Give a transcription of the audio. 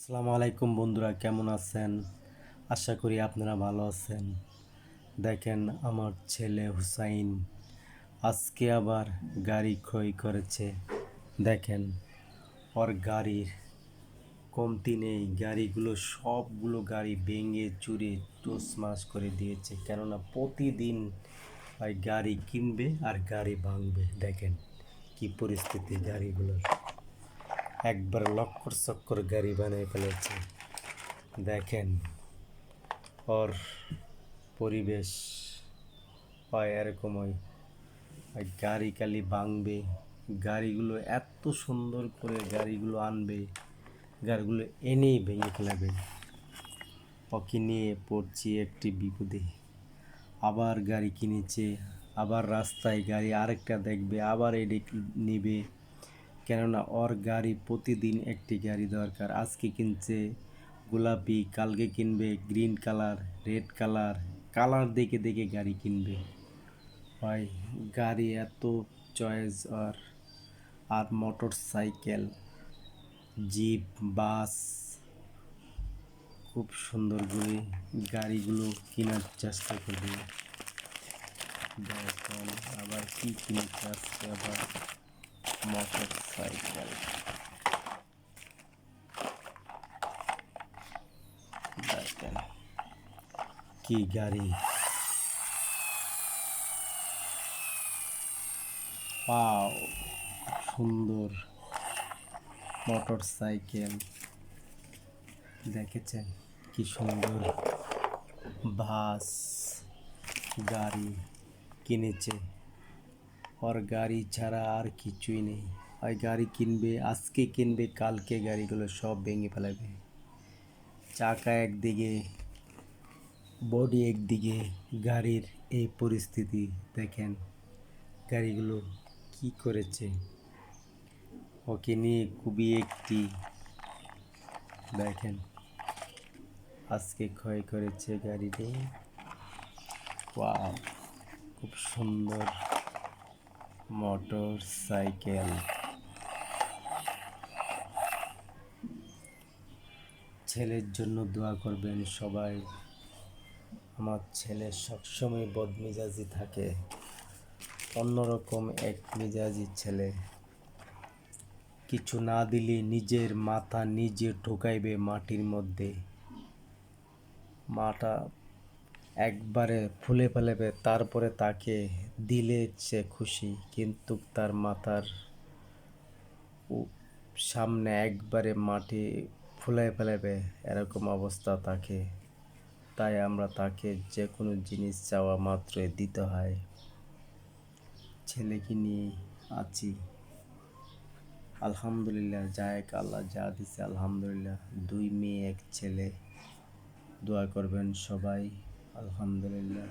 আসসালামু আলাইকুম বন্ধুরা, কেমন আছেন? আশা করি আপনারা ভালো আছেন। দেখেন আমার ছেলে হুসাইন আজকে আবার গাড়ি ক্ষয় করেছে। দেখেন, ওর গাড়ির কমতি নেই। গাড়িগুলো সবগুলো গাড়ি ভেঙে চুরে মাস করে দিয়েছে। কেননা প্রতিদিন ওই গাড়ি কিনবে আর গাড়ি ভাঙবে। দেখেন কি পরিস্থিতি গাড়িগুলোর। একবার লক্কর চক্কর গাড়ি বানিয়ে ফেলেছে। দেখেন, ওর পরিবেশ হয় এরকম ওই গাড়ি কালি ভাঙবে, গাড়িগুলো এত সুন্দর করে গাড়িগুলো আনবে, গাড়িগুলো এনেই ভেঙে ফেলাবে। ওকে নিয়ে পড়ছি একটি বিপদে। আবার গাড়ি কিনেছে, আবার রাস্তায় গাড়ি আরেকটা দেখবে, আবার এটি নেবে। কেননা ওর গাড়ি প্রতিদিন একটি গাড়ি দরকার। আজকে কিনছে গোলাপি, কালকে কিনবে green colour, red colour colour দেখে দেখে গাড়ি কিনবে। হয় গাড়ি এত চয়েস আর আর মোটর সাইকেল জিপ, বাস, খুব সুন্দর করে গাড়িগুলো কেনার চেষ্টা করবে। আবার কি আসছে আবার মোটর সাইকেল দেখেন কি গাড়ি পাও সুন্দর মোটর সাইকেল দেখেছেন কি সুন্দর বাস গাড়ি কিনেছে। ওর গাড়ি ছাড়া আর কিছুই নেই। ওই গাড়ি কিনবে, আজকে কিনবে, কালকে গাড়িগুলো সব ভেঙে ফেলাবে। চাকা একদিকে বডি একদিকে, গাড়ির এই পরিস্থিতি দেখেন, গাড়িগুলো কি করেছে? ওকে নিয়ে খুবই একটি দেখেন, আজকে ক্ষয় করেছে গাড়িটি। খুব সুন্দর। মোটর সাইকেল ছেলের জন্য দোয়া করবেন সবাই। আমার ছেলে সবসময় বদমেজাজি থাকে। অন্যরকম এক মেজাজি ছেলে। কিছু না দিলে নিজের মাথা নিজে ঢোকাইবে মাটির মধ্যে। মাটা একবারে ফুলে ফেলেবে, তারপরে তাকে দিলে সে খুশি। কিন্তু তার মাথার সামনে একবারে মাটি ফুলে ফেলেবে, এরকম অবস্থা তাকে। তাই আমরা তাকে যে কোনো জিনিস চাওয়া মাত্রই দিতে হয়। ছেলেকে নিয়ে আছি। আলহামদুলিল্লাহ, যা এক আল্লাহ, যা দিছে আলহামদুলিল্লাহ। দুই মেয়ে, এক ছেলে। দোয়া করবেন সবাই। আলহামদুলিল্লাহ